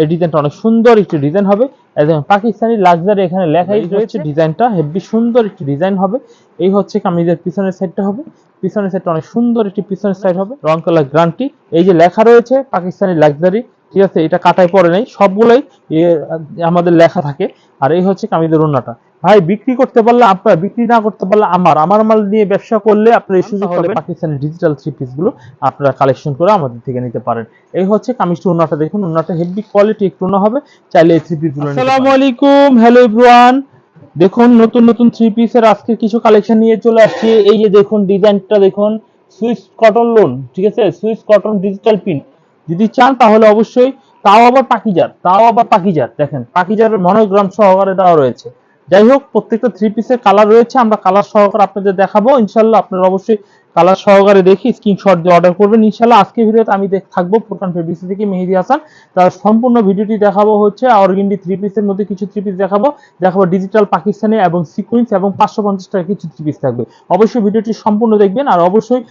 এই ডিজাইনটা অনেক সুন্দর একটি ডিজাইন হবে। একদম পাকিস্তানি লাক্সারি এখানে লেখাই রয়েছে ডিজাইনটা। হেভি সুন্দর একটি ডিজাইন হবে। এই হচ্ছে কামিজের পিছনের সাইডটা হবে। পিছনের সাইডটা অনেক সুন্দর একটি পিছনের সাইড হবে। রং কালার গ্রান্টি এই যে লেখা রয়েছে পাকিস্তানি লাক্সারি ঠিক আছে এটা কাটায় পড়ে নেই। সবগুলোই আমাদের লেখা থাকে। আর এই হচ্ছে কামিজের ওন্নাটা ভাই বিক্রি করতে পারলে আপনার বিক্রি না করতে পারলে আমার। আমার মাল নিয়ে ব্যবসা করলে আপনার এই সুযোগ পাবেন। পাকিস্তানি ডিজিটাল থ্রি পিসগুলো আপনারা কালেকশন করে আমাদের থেকে নিতে পারেন। এই হচ্ছে কামিজটা ওন্নাটা দেখুন। ওন্নাটা হেভি কোয়ালিটি একটু ওন্না হবে চাইলে এই থ্রি পিসগুলো আসসালামু আলাইকুম হ্যালো এভরিওয়ান দেখুন নতুন নতুন থ্রি পিসের আজকে কিছু কালেকশন নিয়ে চলে আসছি। এই যে দেখুন ডিজাইনটা দেখুন। সুইস কটন লোন ঠিক আছে? সুইস কটন ডিজিটাল পিন যদি চান তাহলে অবশ্যই তাও আবার পাকিজার তাও আবার পাকিজার। দেখেন পাকিজারের মনোগ্রাম সহকারে দেওয়া রয়েছে। যাই হোক, প্রত্যেকটা থ্রি পিসের কালার রয়েছে, আমরা কালার সহকারে আপনাদের দেখাবো। ইনশাল্লাহ আপনারা অবশ্যই কালার সহকারে দেখি স্ক্রিনশট দিয়ে অর্ডার করবেন। ইনশাল্লাহ আজকে ভিডিওতে আমি থাকব ফুরকান ফেব্রিক্স থেকে মেহেদি হাসান। তার সম্পূর্ণ ভিডিওটি দেখাবো হচ্ছে অর্গিন্ডি থ্রি পিসের মধ্যে কিছু থ্রি পিস দেখাবো। দেখাবো ডিজিটাল পাকিস্তানি এবং সিকুয়েন্স এবং পাঁচশো পঞ্চাশ টাকা কিছু থ্রি পিস থাকবে। অবশ্যই ভিডিওটি সম্পূর্ণ দেখবেন আর অবশ্যই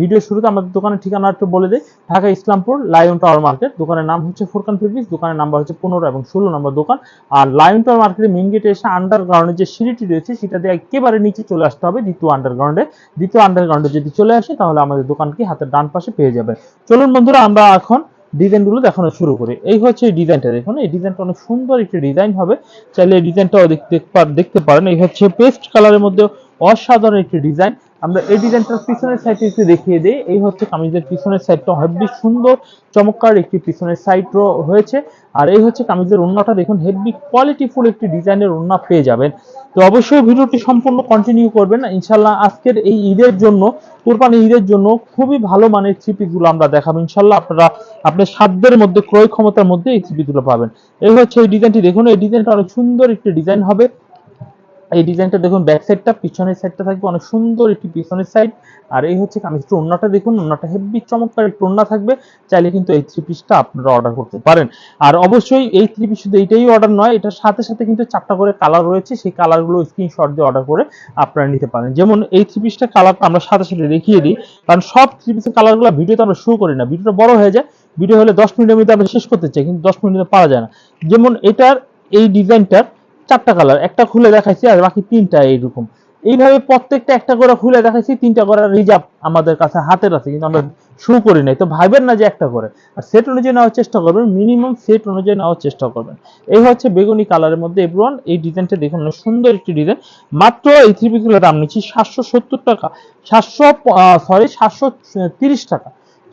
ভিডিও শুরুতে আমাদের দোকানের ঠিকানা একটু বলে দেয় Dhaka Islampur lion tower market দোকানের নাম হচ্ছে ফুরকান ফেব্রিক্স দোকানের নাম্বার হচ্ছে পনেরো এবং ষোলো নম্বর দোকান। আর লায়ন টাওয়ার মার্কেটের মেন গেটে এসে আন্ডারগ্রাউন্ডের যে সিঁড়িটি রয়েছে, সেটা দিয়ে একেবারে নিচে চলে আসতে হবে দ্বিতীয় আন্ডারগ্রাউন্ডে দ্বিতীয় আন্ডারগ্রাউন্ডে যদি চলে আসে, তাহলে আমাদের দোকানকে হাতের ডান পাশে পেয়ে যাবে। চলুন বন্ধুরা, আমরা এখন ডিজাইনগুলো দেখানো শুরু করি। এই হচ্ছে এই ডিজাইনটা। দেখুন, এই ডিজাইনটা অনেক সুন্দর একটি ডিজাইন হবে। চাইলে এই ডিজাইনটাও দেখতে দেখতে পারেন। এই হচ্ছে পেস্ট কালারের মধ্যে অসাধারণ একটি ডিজাইন। আমরা এই ডিজাইনটার পিছনের সাইডে একটু দেখিয়ে দিই। এই হচ্ছে কামিজের পিছনের সাইডটা হেভি সুন্দর, চমৎকার একটি পিছনের সাইড হয়েছে। আর এই হচ্ছে কামিজের ওন্নাটা দেখুন হেভি কোয়ালিটিফুল একটি ডিজাইনের ওন্না পেয়ে যাবেন। তো অবশ্যই ভিডিওটি সম্পূর্ণ কন্টিনিউ করবেন। ইনশাল্লাহ আজকের এই ঈদের জন্য, কোরবানি ঈদের জন্য খুবই ভালো মানের থ্রিপিগুলো আমরা দেখাবো। ইনশাল্লাহ আপনারা আপনার সাধ্যের মধ্যে, ক্রয় ক্ষমতার মধ্যে এই থ্রিপিগুলো পাবেন। এই হচ্ছে এই ডিজাইনটি। দেখুন, এই ডিজাইনটা অনেক সুন্দর একটি ডিজাইন হবে। এই ডিজাইনটা দেখুন ব্যাক সাইডটা পিছনের সাইডটা থাকবে অনেক সুন্দর একটি পিছনের সাইড আর এই হচ্ছে কামিজটা ওন্নাটা দেখুন ওন্নাটা হেভি চমৎকার একটু ওন্না থাকবে। চাইলে কিন্তু এই থ্রি পিসটা আপনারা অর্ডার করতে পারেন। আর অবশ্যই এই থ্রি পিস শুধু এইটাই অর্ডার নয়, এটার সাথে সাথে কিন্তু চারটা করে কালার রয়েছে, সেই কালারগুলো স্ক্রিনশট দিয়ে অর্ডার করে আপনারা নিতে পারেন। যেমন এই থ্রি পিসটা কালারটা আমরা সাথে সাথে দেখিয়ে দিই, কারণ সব থ্রি পিসের কালারগুলো ভিডিওতে আমরা শো করি না। ভিডিওটা বড় হয়ে যায় ভিডিও হলে দশ মিনিটের মধ্যে আমরা শেষ করতে চাই, কিন্তু দশ মিনিটে পারা যায় না। যেমন এটার এই ডিজাইনটার চারটা কালার একটা খুলে দেখাইছি আর বাকি তিনটা এইরকম। এইভাবে প্রত্যেকটা একটা করে খুলে দেখাইছি, তিনটা করে রিজার্ভ আমাদের কাছে হাতের আছে, কিন্তু আমরা শুরু করি নাই। তো ভাইবেন না যে একটা করে। আর সেট অনুযায়ী নেওয়ার চেষ্টা করবেন মিনিমাম সেট অনুযায়ী নেওয়ার চেষ্টা করবেন। এই হচ্ছে বেগুনি কালারের মধ্যে এভরিওয়ান এই ডিজাইনটা দেখুন সুন্দর একটি ডিজাইন মাত্র এই থ্রি পিসগুলোর দাম নিচ্ছি সাতশো সত্তর টাকা। সাতশো সরি সাতশো তিরিশ টাকা।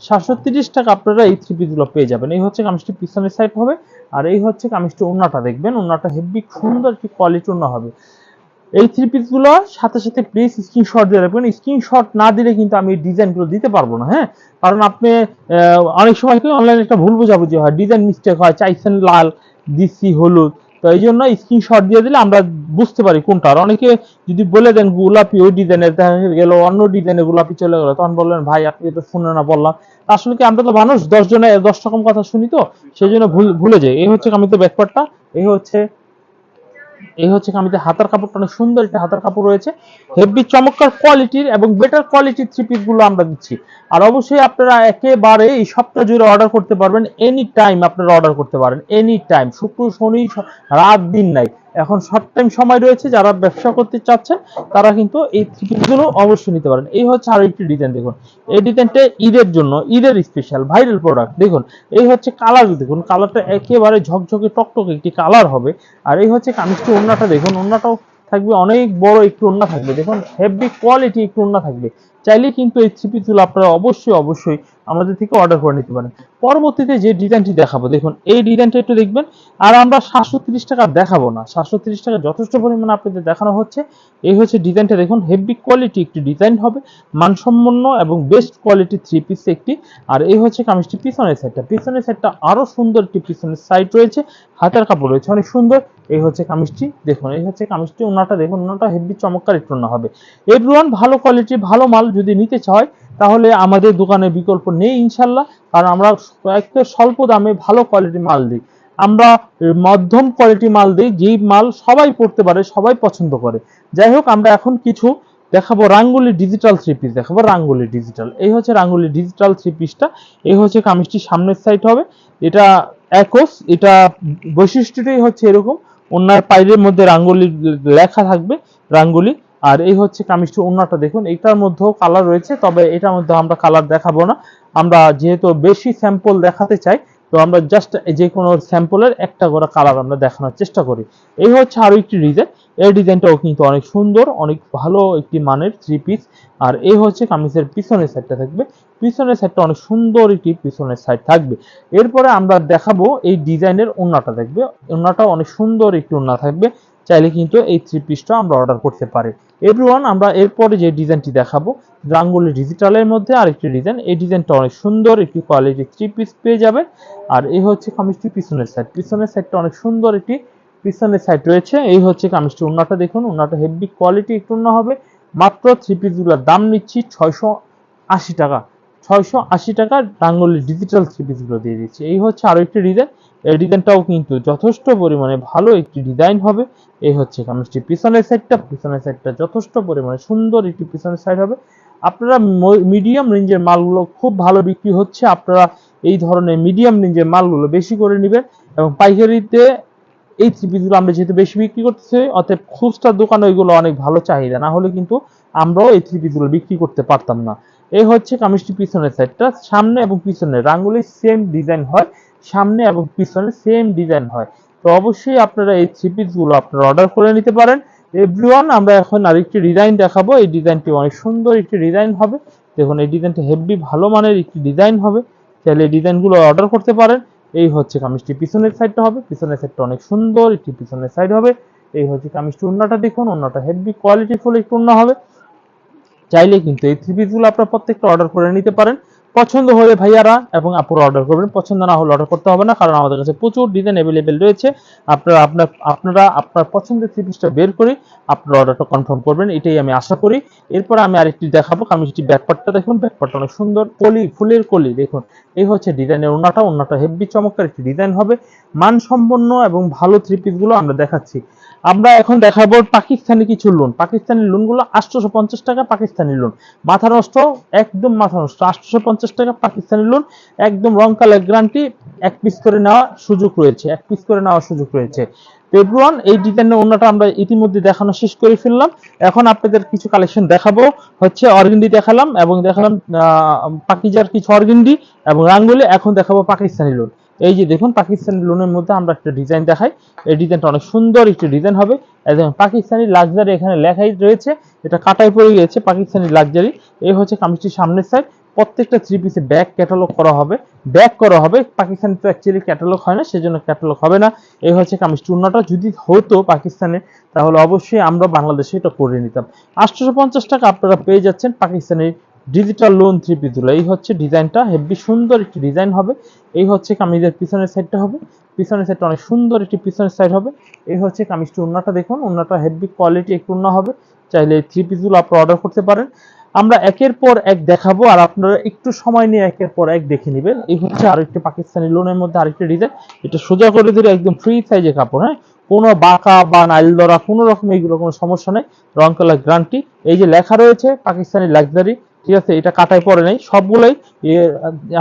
সাতশো তিরিশ টাকা আপনারা এই থ্রি পিসগুলো পেয়ে যাবেন। এই হচ্ছে কামিজটি পিছনের সাইড হবে, আর এই হচ্ছে কামিজটি ওন্নাটা দেখবেন। ওনাটা হেভি সুন্দর একটি কোয়ালিটি ওন্না হবে। এই থ্রি পিসগুলো সাথে সাথে প্লিজ স্ক্রিনশট দিয়ে রাখবেন। স্ক্রিনশট না দিলে কিন্তু আমি ডিজাইনগুলো দিতে পারব না হ্যাঁ? কারণ আপনি অনেক সময় কি অনলাইনে একটা ভুল বোঝাবুঝি হয়। ডিজাইন মিস্টেক হয়, চাইছেন লাল, দিচ্ছি হলুদ। তো এই জন্য স্ক্রিনশট দিয়ে দিলে আমরা বুঝতে পারি কোনটা। আর অনেকে যদি বলে দেন গোলাপি, ওই ডিজাইনের দেখা গেল অন্য ডিজাইনের গোলাপি চলে গেল, তখন বললেন, ভাই, আপনি এটা শুনে না বললাম। আসলে কি আমরা তো মানুষ, দশ জনে দশ রকম কথা শুনি তো, সেই জন্য ভুল- যাই। এই হচ্ছে আমি তো ব্যাপারটা এই হচ্ছে এই হচ্ছে কামিতে হাতার কাপড়টা অনেক সুন্দর একটা হাতার কাপড় রয়েছে। হেভি চমৎকার কোয়ালিটির এবং বেটার কোয়ালিটির থ্রি পিসগুলো আমরা দিচ্ছি। আর অবশ্যই আপনারা একেবারে এই সপ্তাহ জুড়ে অর্ডার করতে পারবেন এনি টাইম আপনারা অর্ডার করতে পারেন এনি টাইম শুক্র, শনি রাত, দিন নাই এখন শর্ট টাইম সময় রয়েছে, যারা ব্যবসা করতে চাচ্ছেন, তারা কিন্তু এই থ্রি পিসগুলো অবশ্যই নিতে পারেন। এই হচ্ছে আরও একটি ডিজাইন দেখুন। এই ডিজাইনটা ঈদের জন্য, ঈদের স্পেশাল ভাইরাল প্রোডাক্ট দেখুন। এই হচ্ছে কালার দেখুন। কালারটা একেবারে ঝকঝকে, টকটকে একটি কালার হবে। আর এই হচ্ছে কামিজটি ওন্নাটা দেখুন। ওন্নাটাও থাকবে অনেক বড় একটু ওন্না থাকবে। দেখুন হেভি কোয়ালিটি একটু ওন্না থাকবে। চাইলে কিন্তু এই থ্রি পিসগুলো আপনারা অবশ্যই অবশ্যই আমাদের থেকে অর্ডার করে নিতে পারেন। পরবর্তীতে যে ডিজাইনটি দেখাবো, দেখুন, এই ডিজাইনটা একটু দেখবেন। আর আমরা সাতশো তিরিশ টাকা দেখাবো না। সাতশো তিরিশ টাকা যথেষ্ট পরিমাণে আপনাদের দেখানো হচ্ছে। এই হচ্ছে ডিজাইনটা, দেখুন হেভি কোয়ালিটি একটি ডিজাইন হবে, মানসম্পন্ন এবং বেস্ট কোয়ালিটি থ্রি পিস একটি। আর এই হচ্ছে কামিজটি পিছনের সাইডটা পিছনের সাইডটা আরও সুন্দর একটি পিছনের সাইড রয়েছে, হাতের কাপড় রয়েছে, অনেক সুন্দর। এই হচ্ছে কামিজটি, দেখুন, এই হচ্ছে কামিজটি, ওনাটা, দেখুন, ওনাটা হেভি চমৎকার একটু হবে। এভরিওয়ান ভালো কোয়ালিটি ভালো মাল যদি নিতে চায় তাহলে আমাদের দোকানে বিকল্প নেই ইনশাল্লাহ, কারণ আমরা একটা স্বল্প দামে ভালো কোয়ালিটি মাল দিই। আমরা মধ্যম কোয়ালিটি মাল দিই, যেই মাল সবাই পড়তে পারে, সবাই পছন্দ করে। যাই হোক, আমরা এখন কিছু দেখাবো রাঙ্গুলি ডিজিটাল থ্রি পিস দেখাবো রাঙ্গুলি ডিজিটাল এই হচ্ছে রাঙ্গুলি ডিজিটাল থ্রি পিসটা এই হচ্ছে কামিজটি সামনের সাইড হবে। এটা একস, এটা বৈশিষ্ট্যটাই হচ্ছে এরকম। ওনার পাইরের মধ্যে রাঙ্গুলি লেখা থাকবে, রাঙ্গুলি আর এই হচ্ছে কামিজটি ওনাটা দেখুন, এটার মধ্যেও কালার রয়েছে, তবে এটার মধ্যে আমরা কালার দেখাবো না। আমরা যেহেতু বেশি স্যাম্পল দেখাতে চাই, তো আমরা জাস্ট যে কোনো স্যাম্পলের একটা করে কালার আমরা দেখানোর চেষ্টা করি। এই হচ্ছে আরও একটি ডিজাইন এই ডিজাইনটাও কিন্তু অনেক সুন্দর, অনেক ভালো একটি মানের থ্রি পিস আর এই হচ্ছে কামিজের পিছনের সাইডটা থাকবে। পিছনের সাইডটা অনেক সুন্দর একটি পিছনের সাইড থাকবে। এরপরে আমরা দেখাবো এই ডিজাইনের ওন্নাটা দেখবে ওন্নাটা অনেক সুন্দর একটি ওন্না থাকবে। চাইলে কিন্তু এই থ্রি পিসটা আমরা অর্ডার করতে পারি। এভরিওয়ান আমরা এরপরে যে ডিজাইনটি দেখাবো, রাঙ্গুলি ডিজিটালের মধ্যে আরেকটি ডিজাইন এই ডিজাইনটা অনেক সুন্দর, একটি কোয়ালিটি থ্রি পিস পেয়ে যাবে। আর এই হচ্ছে কামিজটি পিছনের সাইড পিছনের সাইডটা অনেক সুন্দর একটি পিছনের সাইড রয়েছে। এই হচ্ছে কামিজটি উন্নাটা দেখুন, উন্নাটা হেভি কোয়ালিটি একটু উন্না হবে। মাত্র থ্রি পিসগুলোর দাম নিচ্ছি ছয়শো আশি টাকা। ছয়শো আশি টাকা রাঙ্গুলি ডিজিটাল থ্রি পিসগুলো দিয়ে দিচ্ছি। এই হচ্ছে আরও একটি ডিজাইন এই ডিজাইনটাও কিন্তু যথেষ্ট পরিমাণে ভালো একটি ডিজাইন হবে। এই হচ্ছে কামিজটি পিছনের সাইডটা পিছনের সাইডটা যথেষ্ট পরিমাণে সুন্দর একটি পিছনের সাইড হবে। আপনারা মিডিয়াম রেঞ্জের মালগুলো খুব ভালো বিক্রি হচ্ছে। আপনারা এই ধরনের মিডিয়াম রেঞ্জের মালগুলো বেশি করে নেবেন এবং পাইকারিতে এই থ্রি পিসগুলো আমরা যেহেতু বেশি বিক্রি করতেছি, অতএব খুচরা দোকানে ওইগুলো অনেক ভালো চাহিদা। না হলে কিন্তু আমরাও এই থ্রি পিসগুলো বিক্রি করতে পারতাম না। এই হচ্ছে কামিজটি পিছনের সাইডটা সামনে এবং পিছনে রাঙ্গুলির সেম ডিজাইন হয়। সামনে এবং পিছনে সেম ডিজাইন হয়। তো অবশ্যই আপনারা এই থ্রি পিসগুলো আপনারা অর্ডার করে নিতে পারেন। এভরিওয়ান আমরা এখন আরেকটি ডিজাইন দেখাবো। এই ডিজাইনটি অনেক সুন্দর একটি ডিজাইন হবে। দেখুন, এই ডিজাইনটা হেভি ভালো মানের একটি ডিজাইন হবে। চাইলে এই ডিজাইনগুলো অর্ডার করতে পারেন। এই হচ্ছে কামিজটি পিছনের সাইডটা হবে। পিছনের সাইডটা অনেক সুন্দর একটি পিছনের সাইড হবে। এই হচ্ছে কামিজটি উন্নাটা দেখুন। উন্নাটা হেভি কোয়ালিটি ফুল একটু উন্না হবে। চাইলে কিন্তু এই থ্রি পিসগুলো আপনারা প্রত্যেকটা অর্ডার করে নিতে পারেন। পছন্দ হলে ভাইয়ারা এবং আপুরা অর্ডার করবেন। পছন্দ না হলে অর্ডার করতে হবে না, কারণ আমাদের কাছে প্রচুর ডিজাইন অ্যাভেলেবেল রয়েছে। আপনারা, আপনার আপনারা, আপনার পছন্দের থ্রি পিসটা বের করে আপনার অর্ডারটা কনফার্ম করবেন, এটাই আমি আশা করি। এরপর আমি আরেকটি দেখাবো, আমি কামিজটি ব্যাকপারটা দেখুন। ব্যাকপারটা অনেক সুন্দর, কলি, ফুলের কলি, দেখুন। এই হচ্ছে ডিজাইনের ওনাটা ওনাটা হেভি চমৎকার একটি ডিজাইন হবে। মানসম্পন্ন এবং ভালো থ্রি পিসগুলো আমরা দেখাচ্ছি। আমরা এখন দেখাবো পাকিস্তানি কিছু লোন পাকিস্তানি লোনগুলো আটশোশো পঞ্চাশ টাকা পাকিস্তানি লোন মাথা নষ্ট, একদম মাথা নষ্ট। আটশোশো পঞ্চাশ টাকা পাকিস্তানি লোন একদম রং কালার গ্যারান্টি এক পিস করে নেওয়ার সুযোগ রয়েছে, এক পিস করে নেওয়ার সুযোগ রয়েছে। এভরিওয়ান এই ডিজাইনের অন্যটা আমরা ইতিমধ্যে দেখানো শেষ করে ফেললাম। এখন আপনাদের কিছু কালেকশন দেখাবো। হচ্ছে অর্গেন্ডি দেখালাম এবং দেখালাম পাকিজার কিছু অর্গেন্ডি এবং রাঙ্গুলি। এখন দেখাবো পাকিস্তানি লোন এই যে দেখুন, পাকিস্তানি লোনের মধ্যে আমরা একটা ডিজাইন দেখাই। এই ডিজাইনটা অনেক সুন্দর একটি ডিজাইন হবে। একদম পাকিস্তানি লাক্সারি এখানে লেখাই রয়েছে। এটা কাটাই পড়ে গিয়েছে, পাকিস্তানি লাক্সারি এই হচ্ছে কামিজটির সামনের সাইড প্রত্যেকটা থ্রি পিসে ব্যাক ক্যাটালগ করা হবে। ব্যাক করা হবে। পাকিস্তানি তো অ্যাকচুয়ালি ক্যাটালগ হয় না, সেজন্য ক্যাটালগ হবে না। এই হচ্ছে কামিজ চূর্ণটা যদি হতো পাকিস্তানে, তাহলে অবশ্যই আমরা বাংলাদেশে এটা করে নিতাম। আটশোশো টাকা আপনারা পেয়ে যাচ্ছেন পাকিস্তানের ডিজিটাল লোন থ্রি পিসগুলো এই হচ্ছে ডিজাইনটা, হেভি সুন্দর একটি ডিজাইন হবে। এই হচ্ছে কামিজের পিছনের সাইডটা হবে। পিছনের সাইডটা অনেক সুন্দর একটি পিছনের সাইড হবে। এই হচ্ছে কামিজটি উন্নাটা দেখুন উন্নাটা হেভি কোয়ালিটি একটু উন্না হবে। চাইলে এই থ্রি পিসগুলো আপনারা অর্ডার করতে পারেন। আমরা একের পর এক দেখাবো আর আপনারা একটু সময় নিয়ে একের পর এক দেখে নেবেন। এই হচ্ছে আরেকটি পাকিস্তানি লোনের মধ্যে আরেকটি ডিজাইন এটা সোজা করে দিলে একদম ফ্রি সাইজে কাপড় হ্যাঁ? কোনো বাঁকা বা নাইল ধরা কোনো রকম এইগুলো কোনো সমস্যা নেই। রং কালার গ্রান্টি এই যে লেখা রয়েছে, পাকিস্তানি লাক্সারি ঠিক আছে? এটা কাটাই পরে নাই। সবগুলোই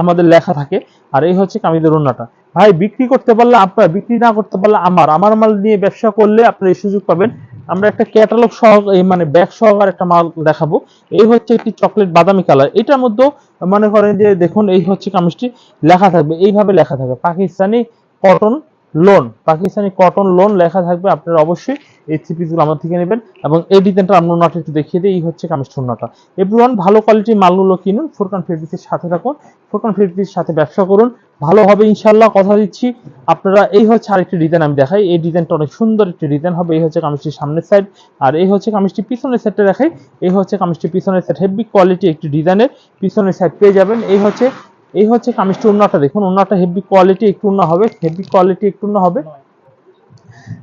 আমাদের লেখা থাকে। আর এই হচ্ছে কামিজের অন্যটা ভাই, বিক্রি করতে পারলে আপনার, বিক্রি না করতে পারলে আমার। আমার মাল নিয়ে ব্যবসা করলে আপনি এই সুযোগ পাবেন। আমরা একটা ক্যাটালগ সহ এই মানে ব্যাগ সহকার একটা মাল দেখাবো। এই হচ্ছে একটি চকলেট বাদামি কালার। এটার মধ্যেও মনে করেন যে, দেখুন, এই হচ্ছে কামিজটি লেখা থাকবে। এইভাবে লেখা থাকবে। Pakistani cotton lawn Pakistani cotton lawn লেখা থাকবে, আপনারা অবশ্যই এই থ্রি আমার থেকে নেবেন এবং এই ডিজাইনটা আমরা ওনাটা একটু দেখিয়ে দিই, এই হচ্ছে কামিজ ওনাটা এভরিওয়ান ভালো কোয়ালিটির মালগুলো কিনুন, ফুরকান ফেব্রিক্সের সাথে থাকুন, ফুরকান ফেব্রিক্সের সাথে ব্যবসা করুন, ভালো হবে ইনশাল্লাহ কথা দিচ্ছি। আপনারা, এই হচ্ছে আরেকটি ডিজাইন আমি দেখাই, এই ডিজাইনটা অনেক সুন্দর একটি ডিজাইন হবে, এই হচ্ছে কামিজটির সামনের সাইড আর এই হচ্ছে কামিজটি পিছনের সাইডটা দেখাই, এই হচ্ছে কামিজটি পিছনের সাইড হেভি কোয়ালিটি একটি ডিজাইনের, পিছনের সাইড পেয়ে যাবেন, এই হচ্ছে এই হচ্ছে কামিজটি উন্নাটা দেখুন উন্নাটা হেভি কোয়ালিটি একটু উন্না হবে হেভি কোয়ালিটি একটু উন্না হবে।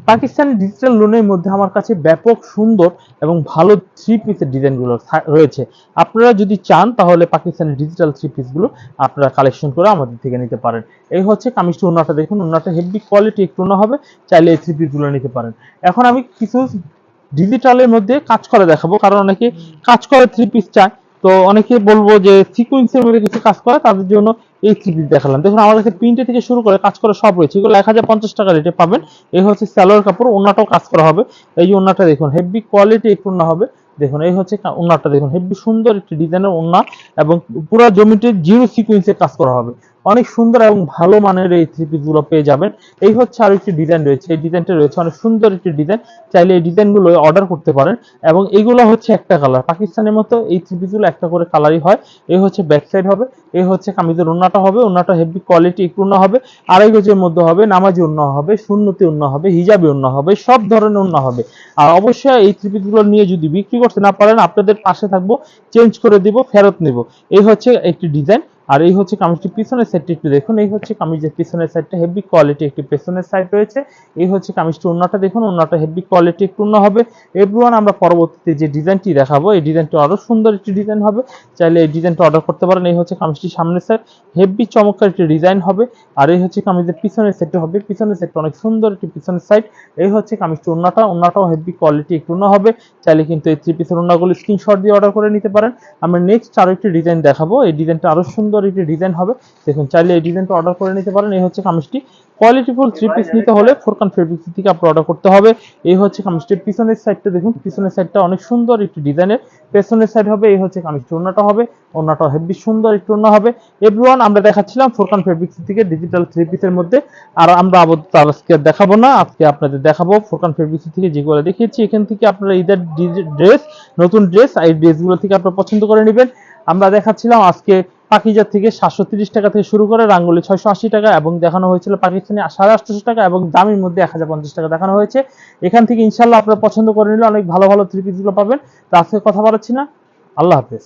পাকিস্তানি ডিজিটাল লোনের মধ্যে আমার কাছে ব্যাপক সুন্দর এবং ভালো থ্রি পিসের ডিজাইনগুলো রয়েছে। আপনারা যদি চান তাহলে পাকিস্তানি ডিজিটাল থ্রি পিসগুলো আপনারা কালেকশন করে আমাদের থেকে নিতে পারেন। এই হচ্ছে কামিজটি ওনাটা দেখুন ওনাটা হেভি কোয়ালিটি একটু না হবে চাইলে এই থ্রি পিসগুলো নিতে পারেন। এখন আমি কিছু ডিজিটালের মধ্যে কাজ করে দেখাবো কারণ অনেকে কাজ করে থ্রি পিস চায়। তো অনেকে বলব যে সিকুয়েন্সের মধ্যে কিছু কাজ করে, তাদের জন্য এই থ্রি দেখালাম। দেখুন আমার কাছে প্রিন্টে থেকে শুরু করে কাজ করা সব রয়েছে। এগুলো এক হাজার পঞ্চাশ টাকা রেটে পাবেন। এই হচ্ছে স্যালোয়ার কাপড় ওনাটাও কাজ করা হবে। এই যে ওনাটা দেখুন হেভি কোয়ালিটি একটু না হবে। দেখুন, এই হচ্ছে ওনাটা দেখুন হেভি সুন্দর একটি ডিজাইনের ওনা এবং পুরো জমিতে জিরো সিকুয়েন্সে কাজ করা হবে। অনেক সুন্দর এবং ভালো মানের এই থ্রি পিসগুলো পেয়ে যাবেন। এই হচ্ছে আরও একটি ডিজাইন রয়েছে। এই ডিজাইনটা রয়েছে অনেক সুন্দর একটি ডিজাইন। চাইলে এই ডিজাইনগুলো অর্ডার করতে পারেন এবং এইগুলো হচ্ছে একটা কালার। পাকিস্তানের মতো এই থ্রি পিসগুলো একটা করে কালারই হয়। এই হচ্ছে ব্যাক সাইড হবে এই হচ্ছে কামিজের ওন্নাটা হবে, ওন্নাটা হেভি কোয়ালিটি, একটু ওন্না হবে। আড়াই গজের মধ্যে হবে, নামাজি ওন্না হবে, সুন্নতি ওন্না হবে, হিজাবি ওন্না হবে, সব ধরনের ওন্না হবে। আর অবশ্যই এই থ্রি পিসগুলো নিয়ে যদি বিক্রি করতে না পারেন, আপনাদের পাশে থাকব, চেঞ্জ করে দিব, ফেরত নিব। এই হচ্ছে একটি ডিজাইন। আর এই হচ্ছে কামিজটি পিছনের সাইডটা একটু দেখুন, এই হচ্ছে কামিজের পিছনের সাইডটা হেভি কোয়ালিটি একটি পেছনের সাইড রয়েছে। এই হচ্ছে কামিজটি ওন্নাটা দেখুন ওন্নাটা হেভি কোয়ালিটি একটু ওন্না হবে। এভরিওয়ান আমরা পরবর্তীতে যে ডিজাইনটি দেখাবো, এই ডিজাইনটি আরও সুন্দর একটি ডিজাইন হবে। চাইলে এই ডিজাইনটা অর্ডার করতে পারেন, এই হচ্ছে কামিজটি সামনের সাইড হেভি চমৎকার একটি ডিজাইন হবে। আর এই হচ্ছে কামিজের পিছনের সাইডটা হবে। পিছনের সাইডটা অনেক সুন্দর একটি পিছনের সাইড এই হচ্ছে কামিজটি ওন্নাটা ওন্নাটাও হেভি কোয়ালিটি একটু ওন্না হবে। চাইলে কিন্তু এই থ্রি পিসের ওন্নাগুলো স্ক্রিনশট দিয়ে অর্ডার করে নিতে পারেন। আমরা নেক্সট আরও একটি ডিজাইন দেখাবো। এই ডিজাইনটা আরও সুন্দর একটি ডিজাইন হবে। দেখুন, চাইলে এই ডিজাইনটা অর্ডার করে নিতে পারেন। এই হচ্ছে কামিজটি। কোয়ালিটিফুল থ্রি পিস নিতে হলে ফোরকান ফেব্রিক্স থেকে আপনার অর্ডার করতে হবে। এই হচ্ছে কামিজটির পিছনের সাইডটা দেখুন। পিছনের সাইডটা অনেক সুন্দর একটি ডিজাইনের পেছনের সাইড হবে, এই হচ্ছে কামিজটি। ওন্নাটা হবে ওন্নাটা হেভি সুন্দর একটু ওন্না হবে। এভরিওয়ান আমরা দেখাচ্ছিলাম ফোরকান ফেব্রিক্স থেকে ডিজিটাল থ্রি পিসের মধ্যে। আর আমরা আপাতত আজকে দেখাবো না। আজকে আপনাদের দেখাবো ফোরকান ফেব্রিক্স থেকে যেগুলো দেখিয়েছি। এখান থেকে আপনারা ঈদের ড্রেস নতুন ড্রেস এই ড্রেসগুলো থেকে আপনারা পছন্দ করে নেবেন। আমরা দেখাচ্ছিলাম আজকে পাকিজার থেকে সাতশো তিরিশ টাকা থেকে শুরু করে রাঙ্গুলি ছয়শো আশি টাকা এবং দেখানো হয়েছিল পাকিস্তানি সাড়ে আটশোশো টাকা এবং দামের মধ্যে এক হাজার পঞ্চাশ টাকা দেখানো হয়েছে। এখান থেকে ইনশাল্লাহ আপনারা পছন্দ করে নিলে অনেক ভালো ভালো থ্রি পিসগুলো পাবেন। তার আজকে কথা বলাচ্ছি না। আল্লাহ হাফেজ।